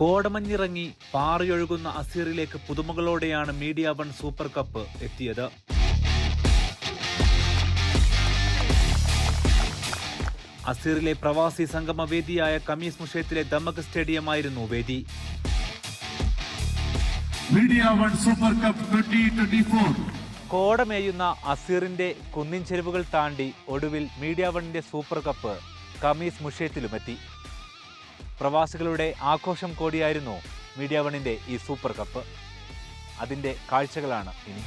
കോടമഞ്ഞിറങ്ങി പാറിയൊഴുകുന്ന അസീറിലേക്ക് പുതുമകളോടെയാണ് മീഡിയ വൺ സൂപ്പർ കപ്പ് എത്തിയത്. അസീറിലെ പ്രവാസി സംഗമ വേദിയായ കമീസ് മുഷയത്തിലെ ദമക് സ്റ്റേഡിയമായിരുന്നു വേദി. Cup 2024. കോടമേയുന്ന അസീറിന്റെ കുന്നിൻ ചെരുവുകൾ താണ്ടി ഒടുവിൽ മീഡിയ വണ്ണിന്റെ സൂപ്പർ കപ്പ് കമീസ് മുഷയത്തിലുമെത്തി പ്രവാസികളുടെ ആഘോഷം കൂടിയായിരുന്നു മീഡിയ വണിന്റെ ഈ സൂപ്പർ കപ്പ്. അതിന്റെ കാഴ്ചകളാണ് ഇനി.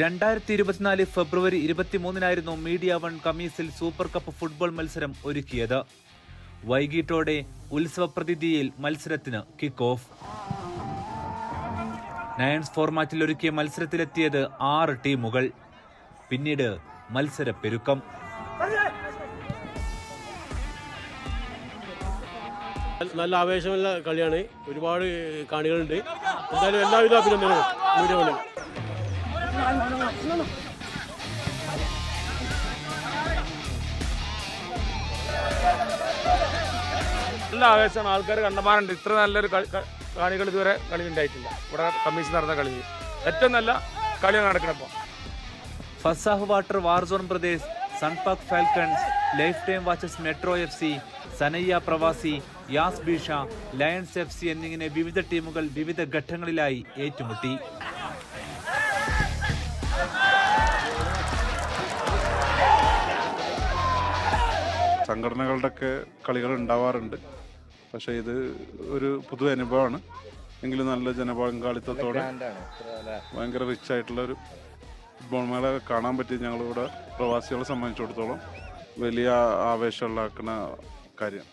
രണ്ടായിരത്തി ഇരുപത്തിനാല് ഫെബ്രുവരി ഇരുപത്തിമൂന്നിനായിരുന്നു മീഡിയ വൺ കമീസിൽ സൂപ്പർ കപ്പ് ഫുട്ബോൾ മത്സരം ഒരുക്കിയത്. വൈകിട്ടോടെ ഉത്സവ പ്രതിഥിയിൽ മത്സരത്തിന് കിക്ക് ഓഫ് നയൻസ് ഫോർമാറ്റിൽ ഒരുക്കിയ മത്സരത്തിലെത്തിയത് ആറ് ടീമുകൾ. പിന്നീട് മത്സരപ്പെരുക്കം. നല്ല ആവേശമുള്ള കളിയാണ്. ഒരുപാട് കാണികളുണ്ട്. എന്തായാലും എല്ലാവിധ അഭിനന്ദനവും നല്ല ആവേശമാണ്. ആൾക്കാർ കണ്ടമാനുണ്ട് ഇത്ര നല്ലൊരു കളി- കാണികൾ ഇതുവരെ കളി ഉണ്ടായിട്ടില്ല. ഇവിടെ കമ്മീഷൻ നടന്ന കളി. ഏറ്റവും നല്ല കളിയാണ് നടക്കുന്നത് Fasah Water Warzone Pradesh Sunpak Falcons Life Time Watches Metro F C Sanaiya Pravasi Yas Bisha Lions F C എന്നിങ്ങനെ വിവിധ ടീമുകൾ വിവിധ ഘട്ടങ്ങളിലായി ഏറ്റുമുട്ടി. സംഘടനകളുടെയൊക്കെ കളികൾ ഉണ്ടാവാറുണ്ട്. പക്ഷേ ഇത് ഒരു പുതു അനുഭവമാണ്. എങ്കിലും നല്ല ജനപങ്കാളിത്തത്തോടെ ഭയങ്കര റിച്ച് ആയിട്ടുള്ള ഒരു ഫുട്ബോൾ കാണാൻ പറ്റി ഞങ്ങളിവിടെ പ്രവാസികളെ സംബന്ധിച്ചിടത്തോളം വലിയ ആവേശമുള്ളാക്കുന്ന കാര്യം.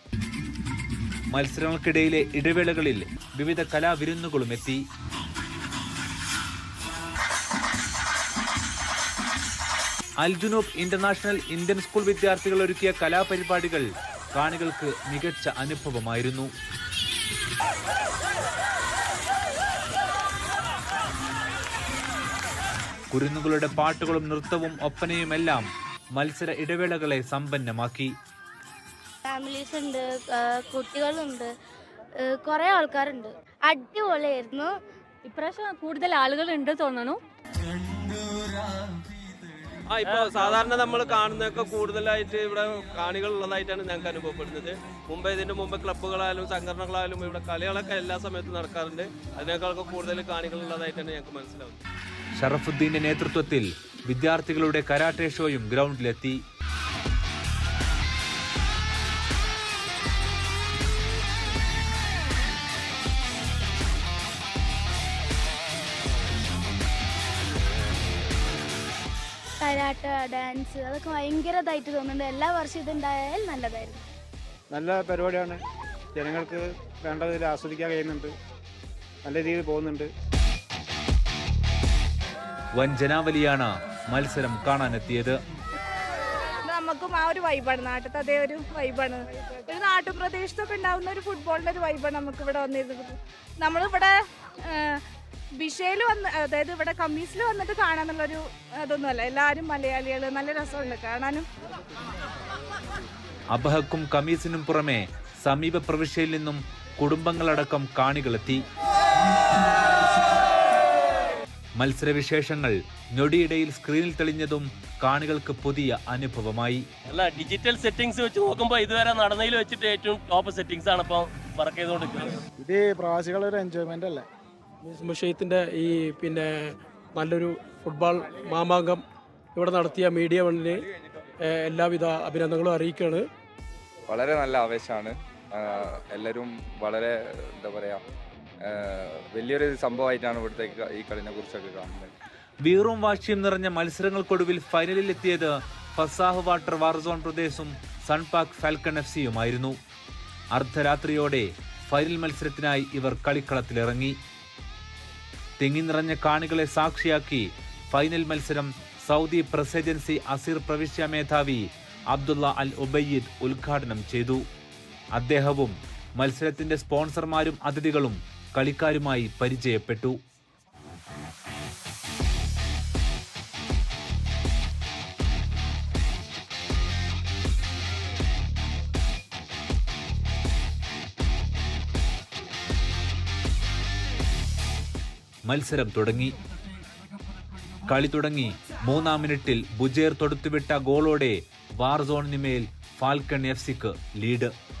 മത്സരങ്ങൾക്കിടയിലെ ഇടവേളകളിൽ വിവിധ കലാവിരുന്നുകളും എത്തി. അൽജുനോബ് ഇന്റർനാഷണൽ ഇന്ത്യൻ സ്കൂൾ വിദ്യാർത്ഥികൾ ഒരുക്കിയ കലാപരിപാടികൾ കാണികൾക്ക് മികച്ച അനുഭവമായിരുന്നു. കുരുന്നുകളുടെ പാട്ടുകളും നൃത്തവും ഒപ്പനയുമെല്ലാം മത്സര ഇടവേളകളെ സമ്പന്നമാക്കി. ഫാമിലീസ് ഉണ്ട് കുട്ടികളുണ്ട് കുറേ ആൾക്കാരുണ്ട്. അടിപൊളിയായിരുന്നു. ഇപ്രാവശ്യം കൂടുതൽ ആളുകൾ ഉണ്ട് തോന്നണു. ആ ഇപ്പോൾ സാധാരണ നമ്മൾ കാണുന്നതൊക്കെ കൂടുതലായിട്ട് ഇവിടെ കാണികൾ ഉള്ളതായിട്ടാണ് ഞങ്ങൾക്ക് അനുഭവപ്പെടുന്നത്. മുമ്പ് ഇതിന്റെ മുമ്പ് ക്ലബ്ബുകളായാലും സംഘടനകളായാലും ഇവിടെ കളികളൊക്കെ എല്ലാ സമയത്തും നടക്കാറുണ്ട്. അതിനേക്കാളൊക്കെ കൂടുതൽ കാണികൾ ഉള്ളതായിട്ടാണ് ഞങ്ങൾക്ക് മനസ്സിലാവുന്നത്. ഷറഫുദ്ദീന്റെ നേതൃത്വത്തിൽ വിദ്യാർത്ഥികളുടെ കരാട്ടെ ഷോയും ഗ്രൗണ്ടിലെത്തി. കരാട്ട ഡാൻസ് അതൊക്കെ ഭയങ്കര ഇതായിട്ട് തോന്നുന്നുണ്ട്. എല്ലാ വർഷവും ഇതുണ്ടായാൽ നല്ലതായിരുന്നു. നല്ല പരിപാടിയാണ്. ജനങ്ങൾക്ക് വേണ്ട രീതിയിൽ ആസ്വദിക്കാൻ കഴിയുന്നുണ്ട്. നല്ല രീതിയിൽ പോകുന്നുണ്ട്. വൻ ജനാവലിയാണ് മത്സരം കാണാനെത്തിയത്. നമുക്കും ആ ഒരു വൈബാണ് നാട്ടിലത്തെ അതേ ഒരു വൈബാണ് ഒരു നാട്ടുപ്രദേശത്തൊക്കെ ഉണ്ടാവുന്ന ഒരു ഫുട്ബോളിന്റെ ഒരു വൈബാണ് നമുക്ക് ഇവിടെ വന്നിരുന്നത്. നമ്മളിവിടെ ബിഷയിൽ വന്ന് അതായത് ഇവിടെ കമ്മീസിൽ വന്നിട്ട് കാണാന്നുള്ളൊരു അതൊന്നുമല്ല എല്ലാവരും മലയാളികൾ നല്ല രസമുണ്ട് കാണാനും. അബഹക്കും കമീസിനും പുറമെ സമീപ പ്രവിശ്യയിൽ നിന്നും കുടുംബങ്ങളടക്കം കാണികളെത്തി. മത്സരവിശേഷങ്ങൾ ഞൊടിയിടയിൽ സ്ക്രീനിൽ തെളിഞ്ഞതും കാണികൾക്ക് പുതിയ അനുഭവമായി. അല്ല ഡിജിറ്റൽ സെറ്റിംഗ്സ് വെച്ച് നോക്കുമ്പോൾ ഇതുവരെ നടന്നതിൽ വെച്ചിട്ട് ഏറ്റവും ടോപ്പ് സെറ്റിംഗ്സ് ആണ് ഇപ്പോൾ വർക്ക് ചെയ്തുകൊണ്ടിരിക്കുന്നത്. ഇത് പ്രവാസികളുടെ ഒരു എൻജോയ്മെന്റ് അല്ലേ? മുഷയത്തിന്റെ ഈ പിന്നെ നല്ലൊരു ഫുട്ബോൾ മാമാങ്കം ഇവിടെ നടത്തിയ മീഡിയ വണ്ണിന് എല്ലാവിധ അഭിനന്ദനങ്ങളും അറിയിക്കുകയാണ്. വളരെ നല്ല ആവേശമാണ്. എല്ലാവരും വളരെ എന്താ പറയുക വലിയൊരു സംഭവമായിട്ടാണ് ഇവിടുത്തെ ഈ കളിനെ കുറിച്ചൊക്കെ കാണുന്നത്. വീറും വാശിയും നിറഞ്ഞ മത്സരങ്ങൾക്കൊടുവിൽ ഫൈനലിൽ എത്തിയത് ഫസാഹ് വാട്ടർ വാർസോൺ പ്രദേശും സൺപാക് ഫാൽക്കൺ എഫ് സിയുമായിരുന്നു. അർദ്ധരാത്രിയോടെ ഫൈനൽ മത്സരത്തിനായി ഇവർ കളിക്കളത്തിലിറങ്ങി. തിങ്ങി നിറഞ്ഞ കാണികളെ സാക്ഷിയാക്കി ഫൈനൽ മത്സരം സൗദി പ്രസ് ഏജൻസി അസീർ പ്രവിശ്യ മേധാവി അബ്ദുള്ള അൽ ഉബയ്യിദ് ഉദ്ഘാടനം ചെയ്തു. അദ്ദേഹവും മത്സരത്തിന്റെ സ്പോൺസർമാരും അതിഥികളും കളിക്കാരുമായി പരിചയപ്പെട്ടു. മത്സരം തുടങ്ങി. കളി തുടങ്ങി. മൂന്നാം മിനിറ്റിൽ ബുജേർ തൊടുത്തുവിട്ട ഗോളോടെ വാർസോണിനുമേൽ ഫാൽക്കൺ എഫ് സിക്ക് ലീഡ്.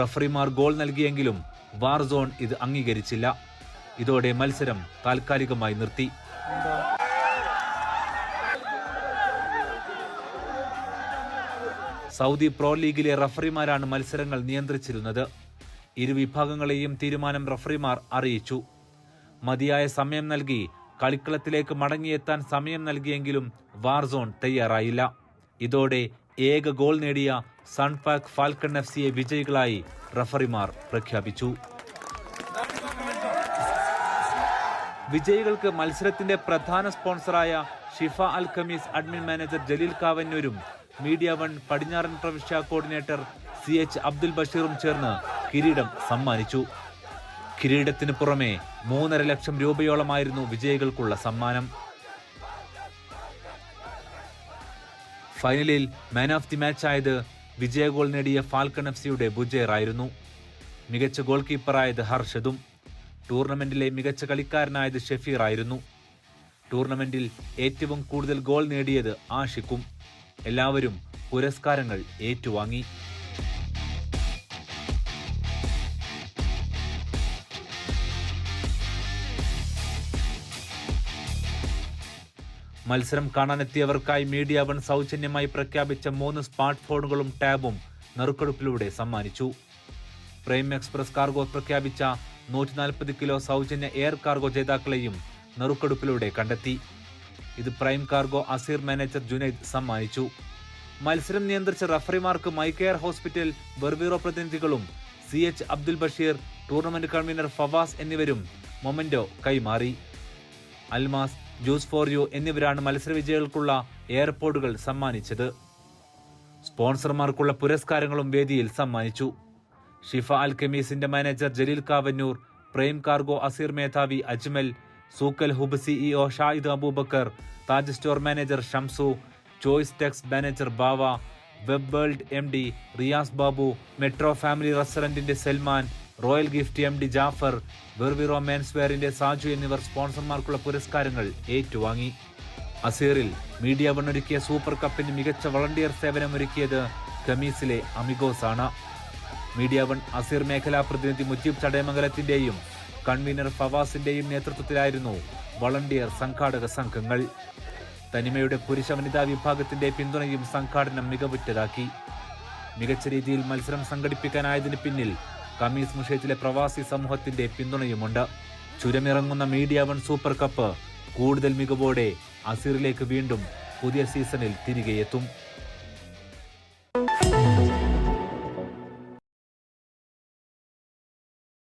റഫറിമാർ ഗോൾ നൽകിയെങ്കിലും വാർ സോൺ ഇത് അംഗീകരിച്ചില്ല. ഇതോടെ മത്സരം താൽക്കാലികമായി നിർത്തി. സൗദി പ്രോ ലീഗിലെ റഫറിമാരാണ് മത്സരങ്ങൾ നിയന്ത്രിച്ചിരുന്നത്. ഇരുവിഭാഗങ്ങളെയും തീരുമാനം റഫറിമാർ അറിയിച്ചു. മതിയായ സമയം നൽകി കളിക്കളത്തിലേക്ക് മടങ്ങിയെത്താൻ സമയം നൽകിയെങ്കിലും വാർ സോൺ തയ്യാറായില്ല. ഇതോടെ ഏക ഗോൾ നേടിയ സൺപാക്ക് ഫാൽക്കൺ എഫ് സിയെ വിജയികളായി റഫറിമാർ പ്രഖ്യാപിച്ചു. വിജയികൾക്ക് മത്സരത്തിന്റെ പ്രധാന സ്പോൺസറായ Shifa Al Khamis admin manager Jaleel കാവന്നൂരും media one പടിഞ്ഞാറൻ പ്രവിശ്യ കോർഡിനേറ്റർ സി എച്ച് അബ്ദുൽ ബഷീറും ചേർന്ന് കിരീടം സമ്മാനിച്ചു. കിരീടത്തിന് പുറമെ മൂന്നര ലക്ഷം രൂപയോളമായിരുന്നു വിജയികൾക്കുള്ള സമ്മാനം. ഫൈനലിൽ മാൻ ഓഫ് ദി മാച്ച് ആയത് വിജയ ഗോൾ നേടിയ ഫാൽക്കൺ എഫ് സിയുടെ ബുജേർ ആയിരുന്നു. മികച്ച ഗോൾ കീപ്പറായത് ഹർഷദും ടൂർണമെന്റിലെ മികച്ച കളിക്കാരനായത് ഷെഫീർ ആയിരുന്നു. ടൂർണമെന്റിൽ ഏറ്റവും കൂടുതൽ ഗോൾ നേടിയത് ആഷിക്കും എല്ലാവരും പുരസ്കാരങ്ങൾ ഏറ്റുവാങ്ങി. മത്സരം കാണാനെത്തിയവർക്കായി മീഡിയ വൺ സൗജന്യമായി പ്രഖ്യാപിച്ച മൂന്ന് സ്മാർട്ട് ഫോണുകളും ടാബും നറുക്കെടുപ്പിലൂടെ സമ്മാനിച്ചു. പ്രേം എക്സ്പ്രസ് കാർഗോ പ്രഖ്യാപിച്ച നൂറ്റി നാൽപ്പത് കിലോ സൗജന്യ എയർ കാർഗോ ജേതാക്കളെയും നറുക്കെടുപ്പിലൂടെ കണ്ടെത്തി. ഇത് prime cargo Aseer manager Junaid സമ്മാനിച്ചു. മത്സരം നിയന്ത്രിച്ച റഫറിമാർക്ക് മൈക്കെയർ ഹോസ്പിറ്റൽ ബെർവീറോ പ്രതിനിധികളും C H Abdul Basheer tournament convener Fawas എന്നിവരും മൊമെന്റോ കൈമാറി. അൽമാസ് ജ്യൂസ് ഫോർ യു എന്നിവരാണ് മത്സരവിജയികൾക്കുള്ള എയർപോർട്ടുകൾ സമ്മാനിച്ചത്. സ്പോൺസർമാർക്കുള്ള പുരസ്കാരങ്ങളും വേദിയിൽ സമ്മാനിച്ചു. Shifa al കമീസിന്റെ manager Jaleel Kavannur prime cargo Aseer മേധാവി Ajmal souk al hub CEO Shahid Aboobacker Taj store manager Shamsu choice tex manager Bava web world M D Riyas Babu metro family റെസ്റ്റോറന്റിന്റെ Salman royal gift M D Jafar വെർവിറോ മെൻസ്വെയറിന്റെ സാജു എന്നിവർ സ്പോൺസർമാർക്കുള്ള പുരസ്കാരങ്ങൾ ഏറ്റുവാങ്ങി. അസീറിൽ media വണ്ണൊരുക്കിയ super കപ്പിന് മികച്ച volunteer സേവനമൊരുക്കിയത് ഖമീസിലെ അമിഗോസ് ആണ്. മീഡിയ വൺ അസീർ മേഖലാ പ്രതിനിധി മുജീബ് ചടയമംഗലത്തിന്റെയും കൺവീനർ ഫവാസിന്റെയും നേതൃത്വത്തിലായിരുന്നു വളണ്ടിയർ സംഘാടക സംഘങ്ങൾ. തനിമയുടെ പുരുഷ വനിതാ വിഭാഗത്തിന്റെ പിന്തുണയും സംഘാടനം മികവുറ്റതാക്കി. മികച്ച രീതിയിൽ മത്സരം സംഘടിപ്പിക്കാനായതിന് പിന്നിൽ കമീസ് മുഷേറ്റിലെ പ്രവാസി സമൂഹത്തിന്റെ പിന്തുണയുമുണ്ട്. ചുരമിറങ്ങുന്ന മീഡിയ വൺ സൂപ്പർ കപ്പ് കൂടുതൽ മികവോടെ അസീറിലേക്ക് വീണ്ടും പുതിയ സീസണിൽ തിരികെയെത്തും.